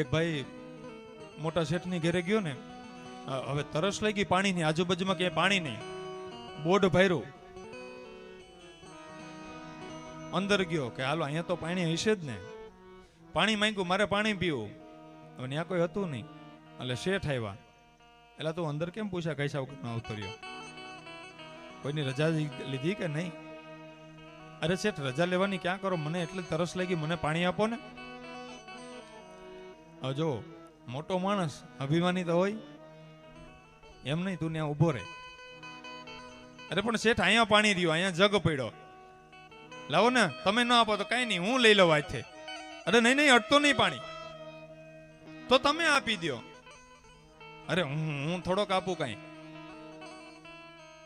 એક ભાઈ મોટા શેઠની ઘરે ગયો ને હવે તરસ લાગી પાણીની, આજુબાજુમાં ક્યાંય પાણી નહીં. બોર્ડ ભર્યું. અંદર ગયો કે હાલો, અહીંયા તો પાણી હશે જ ને. પાણી માંગ્યું, મારે પાણી પીવું. હવે ત્યાં કોઈ હતું નહીં. એટલે શેઠ આવ્યા. એટલે તું અંદર કેમ પૂછ્યા કૈસા વખતમાં ઉતર્યો કોઈની રજા લીધી કે નહીં? અરે શેઠ, રજા લેવાની ક્યાં કરો? મને એટલે તરસ લાગી, મને પાણી આપો ને. જો, મોટો માણસ અભિમાની તો હોય, એમ નહીં તું ત્યાં ઊભો રહે. અરે, પણ શેઠ, અહીંયા પાણી રહ્યું, અહીંયા જગ પડ્યો. લાવો ને, તમે ન આપો તો કઈ નહીં, હું લઈ લઉં આજથી અરે, નહીં નહીં, અટતો નહીં પાણી. તો તમે આપી દ્યો. અરે, હું હું થોડોક આપું કઈ.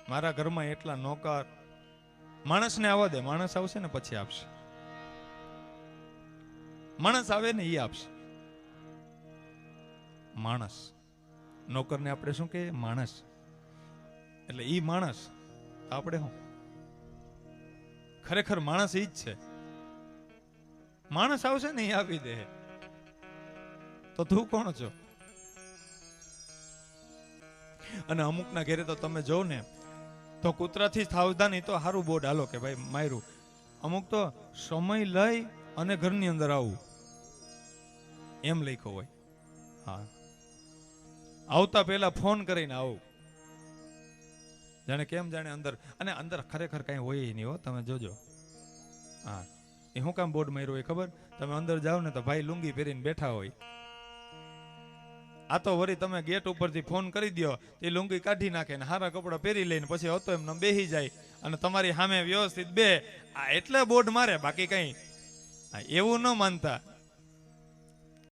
મારા ઘરમાં એટલા નોકર. માણસને આવવા દે, માણસ આવશે ને પછી આપશે. માણસ આવે ને એ આપશે. માણસ. નોકરને આપણે શું કહીએ? માણસ. એટલે એ માણસ, આપણે શું? ખરેખર માણસ એ જ છે. માણસ આવશે ને એ આપી દે. તો તું કોણ છો? અને અમુકના ઘરે તો તમે જો ને, તો કૂતરાથી સાવધાની તો સારું બોર્ડ હાલો કે ભાઈ માયરું અમુક તો સમય લઈ અને ઘરની અંદર આવવું એમ લખ્યો હોય. હા. આવતા પહેલા ફોન કરીને આવું. જાણે કેમ જાણે અંદર અને અંદર ખરેખર કઈ હોય નહીં હો તમે જોજો. હા. એ શું કામ બોર્ડ માર્યું હોય ખબર? તમે અંદર જાઓ ને તો ભાઈ લુંગી પહેરીને બેઠા હોય. આ તો વળી તમે ગેટ ઉપરથી ફોન કરી દ્યો એ લુંગી કાઢી નાખે ને હારા કપડાં પહેરી લઈને પછી હતો એમને બેહી જાય અને તમારી સામે વ્યવસ્થિત બે. આ એટલે બોર્ડ મારે બાકી કઈ. હા, એવું ન માનતા.